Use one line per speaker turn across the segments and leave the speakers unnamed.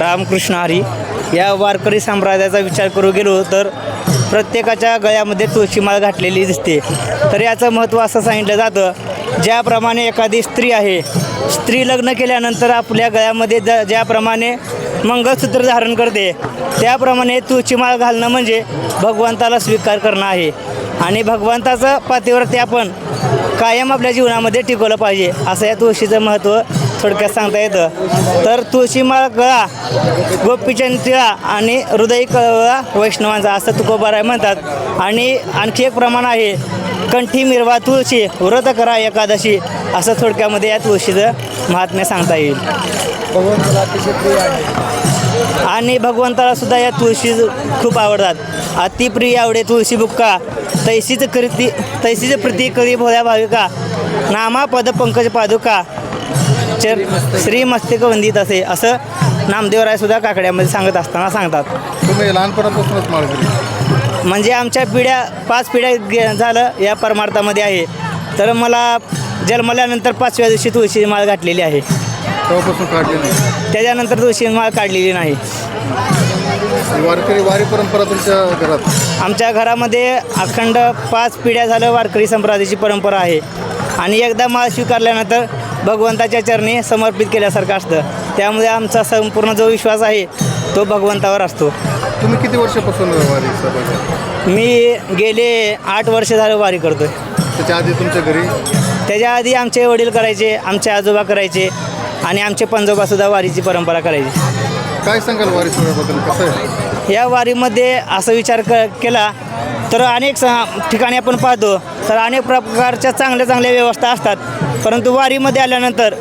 रामकृष्ण हरी. या वारकरी संप्रदायाचा विचार करू गेलो तर प्रत्येकाच्या गळ्यामध्ये तुळशीमाळ घातलेली दिसते. तर याचं महत्त्व असं सांगितलं जातं ज्याप्रमाणे एखादी स्त्री आहे स्त्री लग्न केल्यानंतर आपल्या गळ्यामध्ये ज ज्याप्रमाणे मंगळसूत्र धारण करते त्याप्रमाणे तुळशीमाळ घालणं म्हणजे भगवंताला स्वीकार करणं आहे. आणि भगवंताचं पातिव्रत्य आपण कायम आपल्या जीवनामध्ये टिकवलं पाहिजे असं या तुळशीचं महत्त्व थोडक्यात सांगता येतं. तर तुळशीमाळ गळा गोपीचंद तिळा आणि हृदय कळा वैष्णवांचा असं तुकोबाराय म्हणतात. आणि आणखी एक प्रमाण आहे कंठी मिरवा तुळशी व्रत करा एकादशी असं थोडक्यामध्ये या तुळशीचं महात्म्य सांगता येईल.
भगवंताला अतिशय प्रिय आहे
आणि भगवंताला सुद्धा या तुळशी खूप आवडतात. अतिप्रिय आवडे तुळशी बुक्का तैसीच कृती तैसीच प्रीती करी भोळ्या भाविका नामा पद पंकज पादुका चर श्री मस्तिक वंदित असे असं नामदेवराय सुद्धा काकड्यामध्ये सांगत असताना सांगतात.
तुम्ही लहानपणापासूनच माळकरी.
म्हणजे आमच्या पिढ्या पाच पिढ्या गे- झालं या परमार्थामध्ये आहे. तर मला जन्मल्यानंतर पाचव्या दिवशी तुळशी माळ घातलेली आहे.
तेव्हापासून काढले नाही.
त्याच्यानंतर तुळशी माळ काढलेली नाही.
वारकरी वारी परंपरा तुमच्या घरात?
आमच्या घरामध्ये अखंड पाच पिढ्या झालं वारकरी संप्रदायाची परंपरा आहे. आणि एकदा माळ स्वीकारल्यानंतर भगवंताच्या चरणी समर्पित केल्यासारखं असतं. त्यामुळे आमचा संपूर्ण जो विश्वास आहे तो भगवंतावर असतो.
तुम्ही किती वर्षापासून वारी
मी गेले आठ वर्ष झालं वारी करतोय.
त्याच्या आधी तुमच्या घरी?
त्याच्या आधी आमचे वडील करायचे आमचे आजोबा करायचे आणि आमचे पंजोबासुद्धा वारीची परंपरा करायची.
काय सांगाल वारी सोहळ्याबद्दल? कसं आहे?
या वारीमध्ये असं विचार क केला तर अनेक स ठिकाणी आपण पाहतो तर अनेक प्रकारच्या चांगल्या चांगल्या व्यवस्था असतात. परंतु वारीमध्ये आल्यानंतर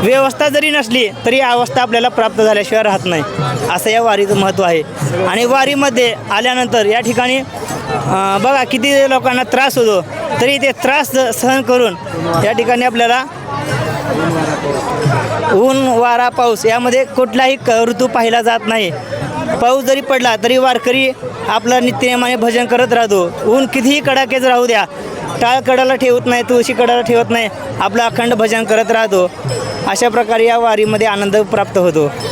व्यवस्था जरी नसली तरी अवस्था आपल्याला प्राप्त झाल्याशिवाय राहत नाही. असं या वारीचं महत्त्व आहे. आणि वारीमध्ये आल्यानंतर या ठिकाणी बघा किती लोकांना त्रास होतो तरी ते त्रास सहन करून या ठिकाणी आपल्याला ऊन वारा पाऊस यामध्ये कुठलाही क ऋतू पाहिला जात नाही. पाऊस जरी पडला तरी वारकरी आपलं नित्यनेमाने भजन करत राहतो. ऊन कितीही कडाकेच राहू द्या टाळ कडाला ठेवत नाही तुळशी कडाला ठेवत नाही. आपलं अखंड भजन करत राहतो. अशा प्रकारे या वारीमध्ये आनंद प्राप्त होतो.